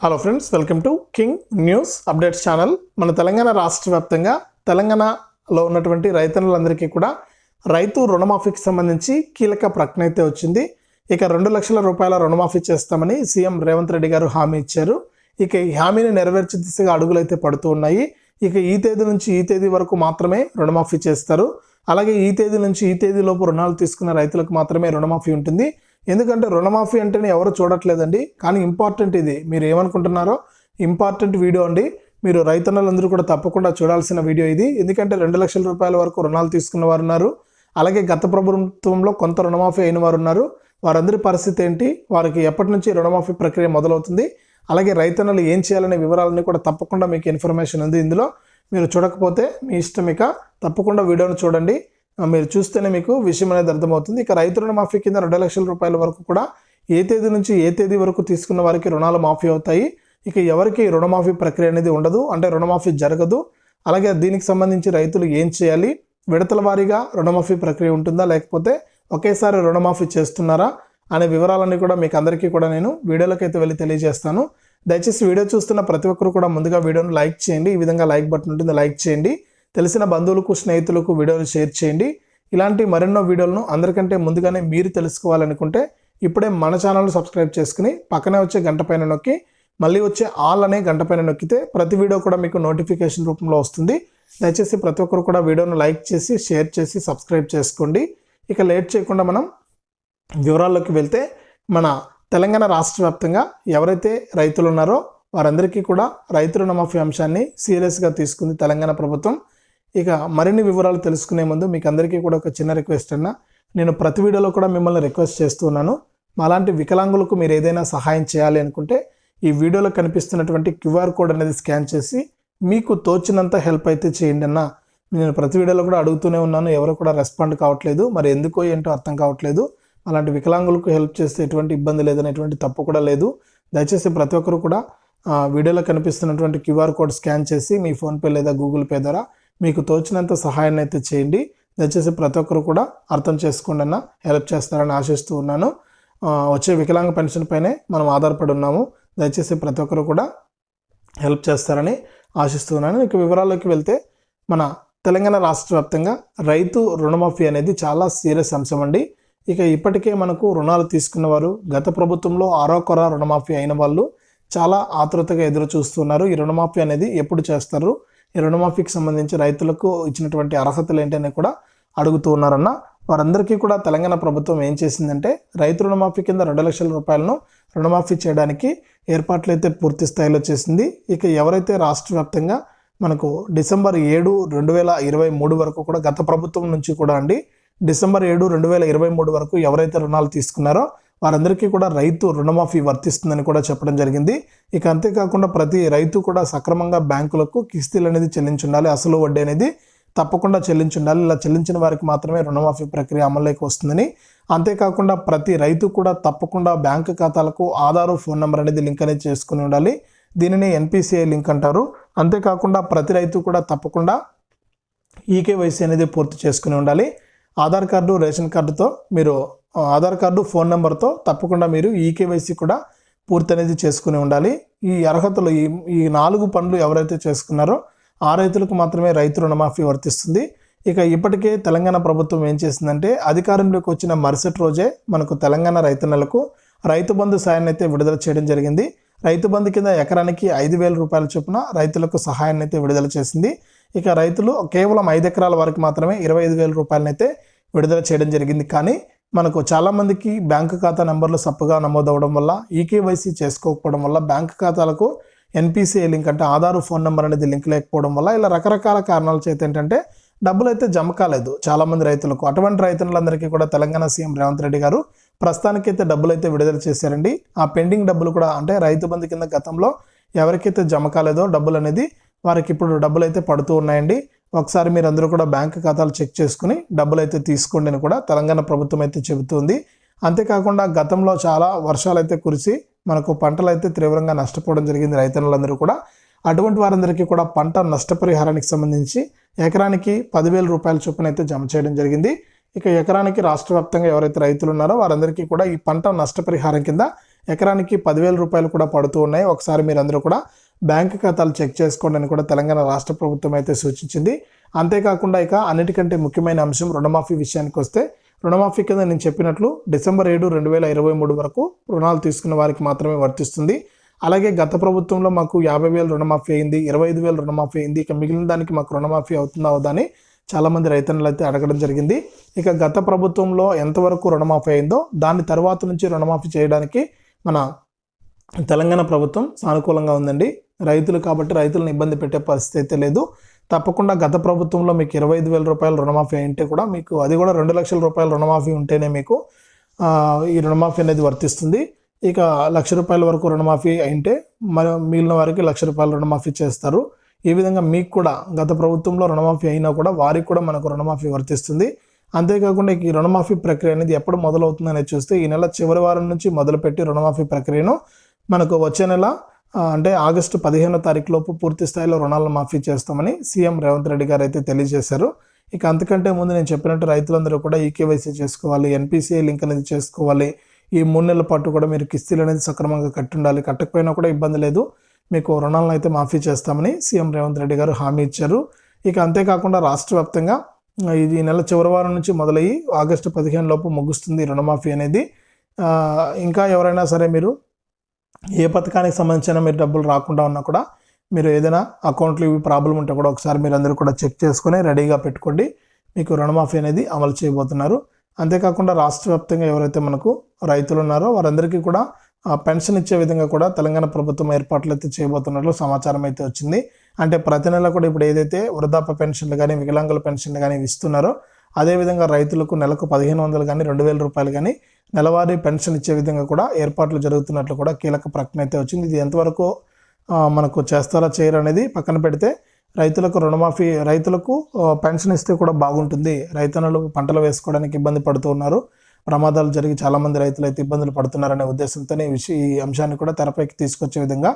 Hello friends welcome to king news updates channel మన తెలంగాణ రాష్ట్ర వ్యాప్తంగా తెలంగాణలో ఉన్నటువంటి రైతన్నులందరికీ కూడా రైతు రుణమాఫీకి సంబంధించి కీలక ప్రకటన అయితే వచ్చింది. ఇక రెండు లక్షల రూపాయల రుణమాఫీ చేస్తామని సీఎం రేవంత్ రెడ్డి గారు హామీ ఇచ్చారు. ఇక ఈ హామీని నెరవేర్చే దిశగా అడుగులు అయితే పడుతూ ఉన్నాయి. ఇక ఈ తేదీ నుంచి ఈ తేదీ వరకు మాత్రమే రుణమాఫీ చేస్తారు. అలాగే ఈ తేదీ నుంచి ఈ తేదీలోపు రుణాలు తీసుకున్న రైతులకు మాత్రమే రుణమాఫీ ఉంటుంది. ఎందుకంటే రుణమాఫీ అంటేనే ఎవరు చూడట్లేదండి. కానీ ఇంపార్టెంట్ ఇది. మీరు ఏమనుకుంటున్నారో ఇంపార్టెంట్ వీడియో అండి. మీరు రైతన్నలందరూ కూడా తప్పకుండా చూడాల్సిన వీడియో ఇది. ఎందుకంటే రెండు లక్షల రూపాయల వరకు రుణాలు తీసుకున్న వారు ఉన్నారు అలాగే గత ప్రభుత్వంలో కొంత రుణమాఫీ అయిన వారు ఉన్నారు వారందరి పరిస్థితి ఏంటి? వారికి ఎప్పటి నుంచి రుణమాఫీ ప్రక్రియ మొదలవుతుంది? అలాగే రైతన్నలు ఏం చేయాలనే వివరాలన్నీ కూడా తప్పకుండా మీకు ఇన్ఫర్మేషన్ ఉంది ఇందులో. మీరు చూడకపోతే మీ ఇష్టం ఇక తప్పకుండా వీడియోను చూడండి. మీరు చూస్తేనే మీకు విషయం అనేది అర్థమవుతుంది. ఇక రైతు రుణమాఫీ కింద రెండు లక్షల రూపాయల వరకు కూడా ఏ తేదీ నుంచి ఏ తేదీ వరకు తీసుకున్న వారికి రుణాలు మాఫీ అవుతాయి. ఇక ఎవరికి రుణమాఫీ ప్రక్రియ అనేది ఉండదు అంటే రుణమాఫీ జరగదు. అలాగే దీనికి సంబంధించి రైతులు ఏం చేయాలి? విడతల వారీగా రుణమాఫీ ప్రక్రియ ఉంటుందా? లేకపోతే ఒకేసారి రుణమాఫీ చేస్తున్నారా? అనే వివరాలన్నీ కూడా మీకు అందరికీ కూడా నేను వీడియోలోకి అయితే వెళ్ళి తెలియజేస్తాను. దయచేసి వీడియో చూస్తున్న ప్రతి ఒక్కరు కూడా ముందుగా వీడియోను లైక్ చేయండి. ఈ విధంగా లైక్ బటన్ ఉంటుంది లైక్ చేయండి. తెలిసిన బంధువులకు స్నేహితులకు వీడియోలు షేర్ చేయండి. ఇలాంటి మరెన్నో వీడియోలను అందరికంటే ముందుగానే మీరు తెలుసుకోవాలనుకుంటే ఇప్పుడే మన ఛానల్ను సబ్స్క్రైబ్ చేసుకుని పక్కనే వచ్చే గంట పైన నొక్కి మళ్ళీ వచ్చే ఆల్ అనే గంట పైన నొక్కితే ప్రతి వీడియో కూడా మీకు నోటిఫికేషన్ రూపంలో వస్తుంది. దయచేసి ప్రతి ఒక్కరు కూడా వీడియోను లైక్ చేసి షేర్ చేసి సబ్స్క్రైబ్ చేసుకోండి. ఇక లేట్ చేయకుండా మనం వివరాల్లోకి వెళ్తే మన తెలంగాణ రాష్ట్ర వ్యాప్తంగా ఎవరైతే రైతులు ఉన్నారో వారందరికీ కూడా రైతు రుణమాఫీ అంశాన్ని సీరియస్గా తీసుకుంది తెలంగాణ ప్రభుత్వం. ఇక మరిన్ని వివరాలు తెలుసుకునే ముందు మీకు అందరికీ కూడా ఒక చిన్న రిక్వెస్ట్ అన్న. నేను ప్రతి వీడియోలో కూడా మిమ్మల్ని రిక్వెస్ట్ చేస్తున్నాను అలాంటి వికలాంగులకు మీరు ఏదైనా సహాయం చేయాలి అనుకుంటే ఈ వీడియోలో కనిపిస్తున్నటువంటి క్యూఆర్ కోడ్ అనేది స్కాన్ చేసి మీకు తోచినంత హెల్ప్ అయితే చేయండి అన్న. నేను ప్రతి వీడియోలో కూడా అడుగుతూనే ఉన్నాను. ఎవరు కూడా రెస్పాండ్ కావట్లేదు. మరి ఎందుకో ఏంటో అర్థం కావట్లేదు. అలాంటి వికలాంగులకు హెల్ప్ చేస్తే ఎటువంటి ఇబ్బంది లేదనేటువంటి తప్పు కూడా లేదు. దయచేసి ప్రతి ఒక్కరు కూడా వీడియోలో కనిపిస్తున్నటువంటి క్యూఆర్ కోడ్ స్కాన్ చేసి మీ ఫోన్పే లేదా గూగుల్ పే ద్వారా మీకు తోచినంత సహాయాన్ని అయితే చేయండి. దయచేసి ప్రతి ఒక్కరు కూడా అర్థం చేసుకోండి అన్న హెల్ప్ చేస్తారని ఆశిస్తూ ఉన్నాను. వచ్చే వికలాంగ పెన్షన్ పైనే మనం ఆధారపడి ఉన్నాము. దయచేసి ప్రతి ఒక్కరు కూడా హెల్ప్ చేస్తారని ఆశిస్తున్నాను ఇక వివరాల్లోకి వెళ్తే మన తెలంగాణ రాష్ట్ర వ్యాప్తంగా రైతు రుణమాఫీ అనేది చాలా సీరియస్ అంశం అండి. ఇక ఇప్పటికే మనకు రుణాలు తీసుకున్నవారు గత ప్రభుత్వంలో ఆరోకొర రుణమాఫీ అయిన వాళ్ళు చాలా ఆతృతగా ఎదురు చూస్తున్నారు ఈ రుణమాఫీ అనేది ఎప్పుడు చేస్తారు? ఈ రుణమాఫీకి సంబంధించి రైతులకు ఇచ్చినటువంటి అర్హతలు ఏంటని కూడా అడుగుతూ ఉన్నారన్న వారందరికీ కూడా తెలంగాణ ప్రభుత్వం ఏం చేసిందంటే రైతు రుణమాఫీ కింద రెండు లక్షల రూపాయలను రుణమాఫీ చేయడానికి ఏర్పాట్లు అయితే పూర్తి స్థాయిలో చేసింది. ఇక ఎవరైతే రాష్ట్ర వ్యాప్తంగా మనకు డిసెంబర్ ఏడు రెండు వేల ఇరవై మూడు వరకు కూడా గత ప్రభుత్వం నుంచి కూడా అండి డిసెంబర్ ఏడు రెండు వేల ఇరవై మూడు వరకు ఎవరైతే రుణాలు తీసుకున్నారో వారందరికీ కూడా రైతు రుణమాఫీ వర్తిస్తుందని కూడా చెప్పడం జరిగింది. ఇక అంతేకాకుండా ప్రతి రైతు కూడా సక్రమంగా బ్యాంకులకు కిస్తీలు అనేది చెల్లించుండాలి అసలు వడ్డీ అనేది తప్పకుండా చెల్లించుండాలి. ఇలా చెల్లించిన వారికి మాత్రమే రుణమాఫీ ప్రక్రియ అమల్లోకి వస్తుందని. అంతేకాకుండా ప్రతి రైతు కూడా తప్పకుండా బ్యాంకు ఖాతాలకు ఆధారు ఫోన్ నెంబర్ అనేది లింక్ అనేది చేసుకుని ఉండాలి. దీనిని ఎన్పిసిఐ లింక్ అంటారు. అంతేకాకుండా ప్రతి రైతు కూడా తప్పకుండా ఈకేవైసీ అనేది పూర్తి చేసుకుని ఉండాలి. ఆధార్ కార్డు రేషన్ కార్డుతో మీరు ఆధార్ కార్డు ఫోన్ నెంబర్తో తప్పకుండా మీరు ఈకేవైసీ కూడా పూర్తి అనేది చేసుకుని ఉండాలి. ఈ అర్హతలు ఈ ఈ నాలుగు పనులు ఎవరైతే చేసుకున్నారో ఆ రైతులకు మాత్రమే రైతు రుణమాఫీ వర్తిస్తుంది. ఇక ఇప్పటికే తెలంగాణ ప్రభుత్వం ఏం చేసిందంటే అధికారంలోకి వచ్చిన మరుసటి రోజే మనకు తెలంగాణ రైతన్నలకు రైతు బంధు సాయాన్ని అయితే విడుదల చేయడం జరిగింది. రైతు బంధు కింద ఎకరానికి ఐదు వేల రూపాయల చొప్పున రైతులకు సహాయాన్ని అయితే విడుదల చేసింది. ఇక రైతులు కేవలం ఐదు ఎకరాల వరకు మాత్రమే ఇరవై ఐదు వేల రూపాయలనైతే విడుదల చేయడం జరిగింది. కానీ మనకు చాలామందికి బ్యాంకు ఖాతా నెంబర్లు సప్పుగా నమోదవడం వల్ల ఈకేవైసీ చేసుకోకపోవడం వల్ల బ్యాంకు ఖాతాలకు ఎన్పిసిఐ లింక్ అంటే ఆధార్ ఫోన్ నెంబర్ అనేది లింక్ లేకపోవడం వల్ల ఇలా రకరకాల కారణాల చేత ఏంటంటే డబ్బులు అయితే జమ కాలేదు చాలామంది రైతులకు. అటువంటి రైతులందరికీ కూడా తెలంగాణ సీఎం రేవంత్ రెడ్డి గారు ప్రస్తుతానికైతే డబ్బులు అయితే విడుదల చేశారండి. ఆ పెండింగ్ డబ్బులు కూడా అంటే రైతు బంధు కింద గతంలో ఎవరికైతే జమ కాలేదో డబ్బులు అనేది వారికి ఇప్పుడు డబ్బులు అయితే పడుతూ ఉన్నాయండి. ఒకసారి మీరు అందరూ కూడా బ్యాంక్ ఖాతాలు చెక్ చేసుకుని డబ్బులు అయితే తీసుకోండి అని కూడా తెలంగాణ ప్రభుత్వం అయితే చెబుతుంది. అంతేకాకుండా గతంలో చాలా వర్షాలు అయితే కురిసి మనకు పంటలు అయితే తీవ్రంగా నష్టపోవడం జరిగింది రైతన్నులందరూ కూడా. అటువంటి వారందరికీ కూడా పంట నష్టపరిహారానికి సంబంధించి ఎకరానికి పదివేల రూపాయల చొప్పున అయితే జమ చేయడం జరిగింది. ఇక ఎకరానికి రాష్ట్ర వ్యాప్తంగా ఎవరైతే రైతులు ఉన్నారో వారందరికీ కూడా ఈ పంట నష్టపరిహారం కింద ఎకరానికి పదివేల రూపాయలు కూడా పడుతూ ఉన్నాయి. ఒకసారి మీరందరూ కూడా బ్యాంక్ ఖాతాలు చెక్ చేసుకోండి అని కూడా తెలంగాణ రాష్ట్ర ప్రభుత్వం అయితే సూచించింది. అంతేకాకుండా ఇక అన్నిటికంటే ముఖ్యమైన అంశం రుణమాఫీ విషయానికి వస్తే రుణమాఫీ కింద నేను చెప్పినట్లు డిసెంబర్ ఏడు రెండు వేల ఇరవై మూడు వరకు రుణాలు తీసుకున్న వారికి మాత్రమే వర్తిస్తుంది. అలాగే గత ప్రభుత్వంలో మాకు యాభై వేలు రుణమాఫీ అయింది ఇరవై ఐదు వేలు రుణమాఫీ అయింది ఇక మిగిలిన దానికి మాకు రుణమాఫీ అవుతుందా అవుదా అని చాలామంది రైతన్నులు అయితే అడగడం జరిగింది. ఇక గత ప్రభుత్వంలో ఎంతవరకు రుణమాఫీ అయిందో దాని తర్వాత నుంచి రుణమాఫీ చేయడానికి మన తెలంగాణ ప్రభుత్వం సానుకూలంగా ఉందండి. రైతులు కాబట్టి రైతులను ఇబ్బంది పెట్టే పరిస్థితి అయితే లేదు. తప్పకుండా గత ప్రభుత్వంలో మీకు ఇరవై ఐదు వేల రూపాయల రుణమాఫీ అయింటే కూడా మీకు అది కూడా రెండు లక్షల రూపాయల రుణమాఫీ ఉంటేనే మీకు ఈ రుణమాఫీ అనేది వర్తిస్తుంది. ఇక లక్ష రూపాయల వరకు రుణమాఫీ అయింటే మరి మిగిలిన వారికి లక్ష రూపాయల రుణమాఫీ చేస్తారు. ఈ విధంగా మీకు కూడా గత ప్రభుత్వంలో రుణమాఫీ అయినా కూడా వారికి కూడా మనకు రుణమాఫీ వర్తిస్తుంది. అంతేకాకుండా ఈ రుణమాఫీ ప్రక్రియ అనేది ఎప్పుడు మొదలవుతుందనేది చూస్తే ఈ నెల చివరి వారం నుంచి మొదలుపెట్టి రుణమాఫీ ప్రక్రియను మనకు వచ్చే నెల అంటే ఆగస్టు పదిహేనో తారీఖు లోపు పూర్తి స్థాయిలో రుణాలను మాఫీ చేస్తామని సీఎం రేవంత్ రెడ్డి గారు అయితే తెలియజేశారు. ఇక అంతకంటే ముందు నేను చెప్పినట్టు రైతులందరూ కూడా ఈకేవైసీ చేసుకోవాలి ఎన్పిసిఐ లింక్ అనేది చేసుకోవాలి. ఈ మూడు నెలల పాటు కూడా మీరు కిస్తీలు అనేది సక్రమంగా కట్టి ఉండాలి కట్టకపోయినా కూడా ఇబ్బంది లేదు. మీకు రుణాలను అయితే మాఫీ చేస్తామని సీఎం రేవంత్ రెడ్డి గారు హామీ ఇచ్చారు. ఇక అంతేకాకుండా రాష్ట్ర వ్యాప్తంగా ఇది ఈ నెల చివరి వారం నుంచి మొదలయ్యి ఆగస్టు పదిహేను లోపు ముగుస్తుంది రుణమాఫీ అనేది. ఇంకా ఎవరైనా సరే మీరు ఏ పథకానికి సంబంధించిన మీరు డబ్బులు రాకుండా ఉన్నా కూడా మీరు ఏదైనా అకౌంట్లో ఇవి ప్రాబ్లం ఉంటే కూడా ఒకసారి మీరు అందరూ కూడా చెక్ చేసుకొని రెడీగా పెట్టుకోండి. మీకు రుణమాఫీ అనేది అమలు చేయబోతున్నారు. అంతేకాకుండా రాష్ట్ర వ్యాప్తంగా ఎవరైతే మనకు రైతులు ఉన్నారో వారందరికీ కూడా పెన్షన్ ఇచ్చే విధంగా కూడా తెలంగాణ ప్రభుత్వం ఏర్పాట్లు అయితే చేయబోతున్నట్లు సమాచారం అయితే వచ్చింది. అంటే ప్రతి నెల కూడా ఇప్పుడు ఏదైతే వృద్ధాప్య పెన్షన్లు కానీ వికలాంగుల పెన్షన్లు కానీ ఇస్తున్నారో అదేవిధంగా రైతులకు నెలకు పదిహేను వందలు కానీ రెండు వేల రూపాయలు కానీ నెలవారీ పెన్షన్ ఇచ్చే విధంగా కూడా ఏర్పాట్లు జరుగుతున్నట్లు కూడా కీలక ప్రకటన అయితే వచ్చింది. ఇది ఎంతవరకు మనకు చేస్తారా చేయరు అనేది పక్కన పెడితే రైతులకు రుణమాఫీ రైతులకు పెన్షన్ ఇస్తే కూడా బాగుంటుంది. రైతన్నలు పంటలు వేసుకోవడానికి ఇబ్బంది పడుతూ ఉన్నారు. ప్రమాదాలు జరిగి చాలామంది రైతులు అయితే ఇబ్బందులు పడుతున్నారనే ఉద్దేశంతోనే ఈ విషయం ఈ అంశాన్ని కూడా తెరపైకి తీసుకొచ్చే విధంగా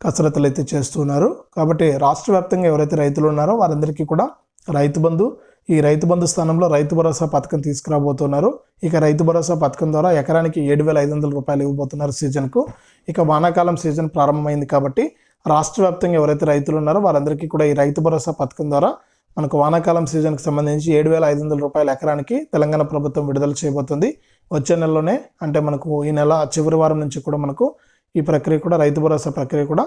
కసరత్తులు అయితే చేస్తున్నారు. కాబట్టి రాష్ట్ర వ్యాప్తంగా ఎవరైతే రైతులు ఉన్నారో వారందరికీ కూడా రైతు బంధు ఈ రైతు బంధు స్థానంలో రైతు భరోసా పథకం తీసుకురాబోతున్నారు. ఇక రైతు భరోసా పథకం ద్వారా ఎకరానికి ఏడు వేల ఐదు వందల రూపాయలు ఇవ్వబోతున్నారు సీజన్కు. ఇక వానాకాలం సీజన్ ప్రారంభమైంది కాబట్టి రాష్ట్ర వ్యాప్తంగా ఎవరైతే రైతులు ఉన్నారో వారందరికీ కూడా ఈ రైతు భరోసా పథకం ద్వారా మనకు వానాకాలం సీజన్కి సంబంధించి ఏడు వేల ఐదు వందల రూపాయల ఎకరానికి తెలంగాణ ప్రభుత్వం విడుదల చేయబోతుంది. వచ్చే నెలలోనే అంటే మనకు ఈ నెల చివరి వారం నుంచి కూడా మనకు ఈ ప్రక్రియ కూడా రైతు భరోసా ప్రక్రియ కూడా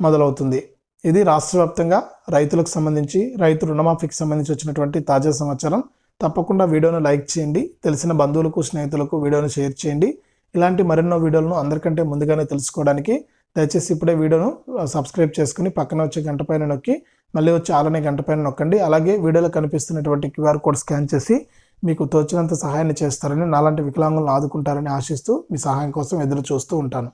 మొదలవుతుంది. ఇది రాష్ట్ర వ్యాప్తంగా రైతులకు సంబంధించి రైతు రుణమాఫీకి సంబంధించి వచ్చినటువంటి తాజా సమాచారం. తప్పకుండా వీడియోను లైక్ చేయండి. తెలిసిన బంధువులకు స్నేహితులకు వీడియోను షేర్ చేయండి. ఇలాంటి మరెన్నో వీడియోలను అందరికంటే ముందుగానే తెలుసుకోవడానికి దయచేసి ఇప్పుడే వీడియోను సబ్స్క్రైబ్ చేసుకుని పక్కన వచ్చే గంట పైన నొక్కి మళ్ళీ వచ్చి ఆలనే గంట పైన నొక్కండి. అలాగే వీడియోలో కనిపిస్తున్నటువంటి క్యూఆర్ కోడ్ స్కాన్ చేసి మీకు తోచినంత సహాయాన్ని చేస్తారని నాలాంటి వికలాంగులను ఆదుకుంటారని ఆశిస్తూ మీ సహాయం కోసం ఎదురు చూస్తూ ఉంటాను.